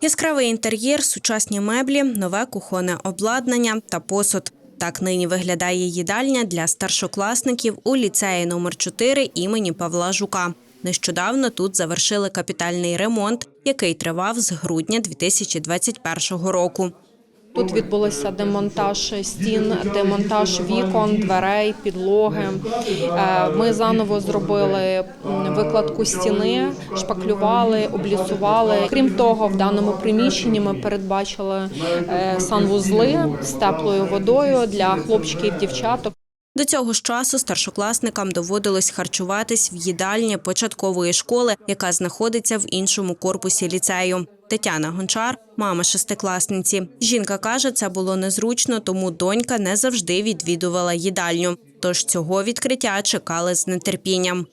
Яскравий інтер'єр, сучасні меблі, нове кухонне обладнання та посуд. Так нині виглядає їдальня для старшокласників у ліцеї номер 4 імені Павла Жука. Нещодавно тут завершили капітальний ремонт, який тривав з грудня 2021 року. Тут відбулося демонтаж стін, демонтаж вікон, дверей, підлоги. Е, Ми заново зробили викладку стіни, шпаклювали, облісували. Крім того, в даному приміщенні ми передбачили е, санвузли з теплою водою для хлопчиків, дівчаток. До цього ж часу старшокласникам доводилось харчуватись в їдальні початкової школи, яка знаходиться в іншому корпусі ліцею. Тетяна Гончар, мама шестикласниці. Жінка каже, це було незручно, тому донька не завжди відвідувала їдальню. Тож цього відкриття чекали з нетерпінням.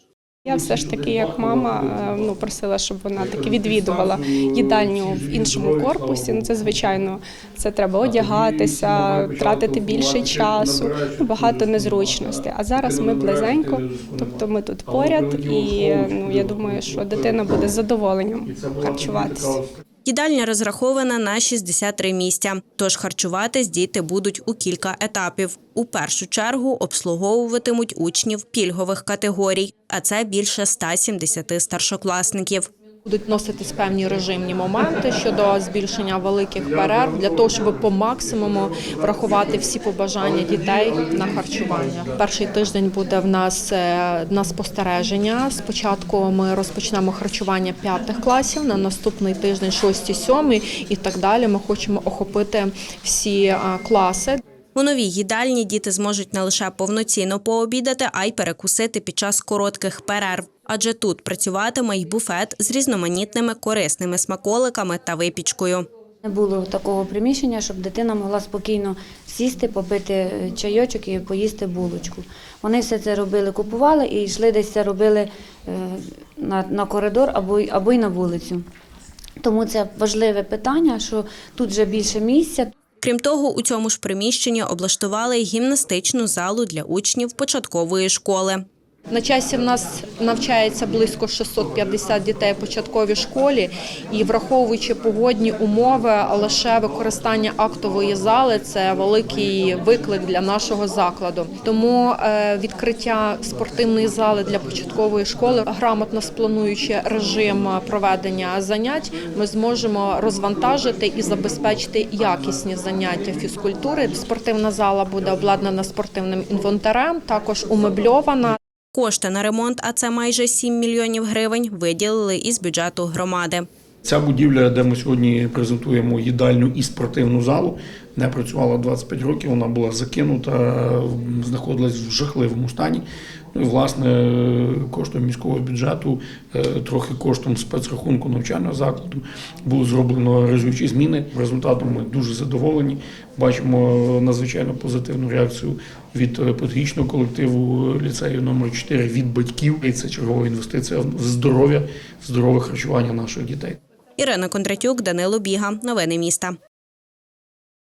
Я все ж таки, як мама, е, ну просила, щоб вона таки відвідувала їдальню в іншому корпусі. Ну це звичайно, це треба одягатися, тратити більше часу, ну, багато незручностей. А зараз ми близенько, тобто ми тут поряд, і ну я думаю, що дитина буде задоволенням харчуватися. Їдальня розрахована на 63 місця, тож харчуватись діти будуть у кілька етапів. У першу чергу обслуговуватимуть учнів пільгових категорій, а це більше 170 старшокласників. Будуть носитись певні режимні моменти щодо збільшення великих перерв для того, щоб по максимуму врахувати всі побажання дітей на харчування. Перший тиждень буде в нас е, на спостереження. Спочатку ми розпочнемо харчування п'ятих класів, на наступний тиждень шості, сьомий і так далі. Ми хочемо охопити всі класи. У новій їдальні діти зможуть не лише повноцінно пообідати, а й перекусити під час коротких перерв. Адже тут працюватиме й буфет з різноманітними корисними смаколиками та випічкою. Не було такого приміщення, щоб дитина могла спокійно сісти, попити е, чайочок і поїсти булочку. Вони все це робили, купували і йшли десь це робили е, на, на коридор або, або й на вулицю. Тому це важливе питання, що тут вже більше місця. Крім того, у цьому ж приміщенні облаштували гімнастичну залу для учнів початкової школи. На часі в нас навчається близько 650 дітей в початковій школі, і враховуючи погодні умови, лише використання актової зали це великий виклик для нашого закладу. Тому е, відкриття спортивної зали для початкової школи, грамотно сплануючи режим проведення занять, ми зможемо розвантажити і забезпечити якісні заняття фізкультури. Спортивна зала буде обладнана спортивним інвентарем, також умебльована. Кошти на ремонт, а це майже 7 мільйонів гривень, виділили із бюджету громади. Ця будівля, де ми сьогодні презентуємо їдальню і спортивну залу, не працювала 25 років. Вона була закинута, знаходилась в жахливому стані. Власне коштом міського бюджету, е, трохи коштом спецрахунку навчального закладу було зроблено реалізуючі зміни. Результатом ми дуже задоволені. Бачимо надзвичайно позитивну реакцію від е, педагогічного колективу ліцею номер 4 від батьків. І це чергова інвестиція в здоров'я, в здорове харчування наших дітей. Ірина Кондратюк, Данило Біга. Новини міста.